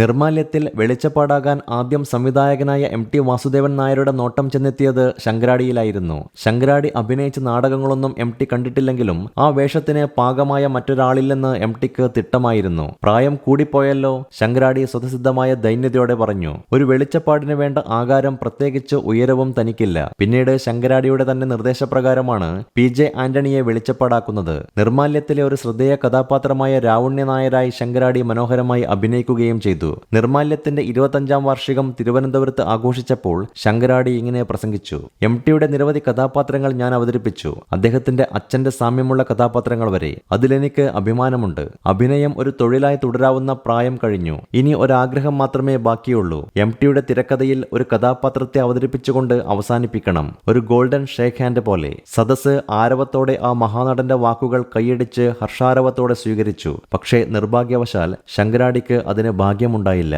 നിർമാല്യത്തിൽ വെളിച്ചപ്പാടാകാൻ ആദ്യം സംവിധായകനായ M T Vasudevan നായരുടെ നോട്ടം ചെന്നെത്തിയത് ശങ്കരാടിയിലായിരുന്നു. ശങ്കരാടി അഭിനയിച്ച നാടകങ്ങളൊന്നും എം ടി കണ്ടിട്ടില്ലെങ്കിലും ആ വേഷത്തിന് പാകമായ മറ്റൊരാളില്ലെന്ന് എം ടിക്ക് തിട്ടമായിരുന്നു. പ്രായം കൂടിപ്പോയല്ലോ ശങ്കരാടി സ്വതസിദ്ധമായ ദൈന്യതയോടെ പറഞ്ഞു. ഒരു വെളിച്ചപ്പാടിന് വേണ്ട ആകാരം പ്രത്യേകിച്ച് ഉയരവും തനിക്കില്ല. പിന്നീട് ശങ്കരാടിയുടെ തന്നെ നിർദ്ദേശപ്രകാരമാണ് പി ജെ ആന്റണിയെ വെളിച്ചപ്പാടാക്കുന്നത്. നിർമാല്യത്തിലെ ഒരു ശ്രദ്ധേയ കഥാപാത്രമായ രാവണ്യ നായരായി ശങ്കരാടി മനോഹരമായി അഭിനയിക്കുകയും ചെയ്തു. നിർമാല്യത്തിന്റെ ഇരുപത്തഞ്ചാം വാർഷികം തിരുവനന്തപുരത്ത് ആഘോഷിച്ചപ്പോൾ ശങ്കരാടി ഇങ്ങനെ പ്രസംഗിച്ചു. എം ടിയുടെ നിരവധി കഥാപാത്രങ്ങൾ ഞാൻ അവതരിപ്പിച്ചു. അദ്ദേഹത്തിന്റെ അച്ഛന്റെ സാമ്യമുള്ള കഥാപാത്രങ്ങൾ വരെ. അതിലെനിക്ക് അഭിമാനമുണ്ട്. അഭിനയം ഒരു തൊഴിലായി തുടരാവുന്ന പ്രായം കഴിഞ്ഞു. ഇനി ഒരാഗ്രഹം മാത്രമേ ബാക്കിയുള്ളൂ. എം ടിയുടെ തിരക്കഥയിൽ ഒരു കഥാപാത്രത്തെ അവതരിപ്പിച്ചുകൊണ്ട് അവസാനിപ്പിക്കണം. ഒരു ഗോൾഡൻ ഷേക്ക് ഹാൻഡ് പോലെ. സദസ് ആരവത്തോടെ ആ മഹാനടന്റെ വാക്കുകൾ കൈയടിച്ച് ഹർഷാരവത്തോടെ സ്വീകരിച്ചു. പക്ഷേ നിർഭാഗ്യവശാൽ ശങ്കരാടിക്ക് അതിന് ഭാഗ്യമുണ്ടായില്ല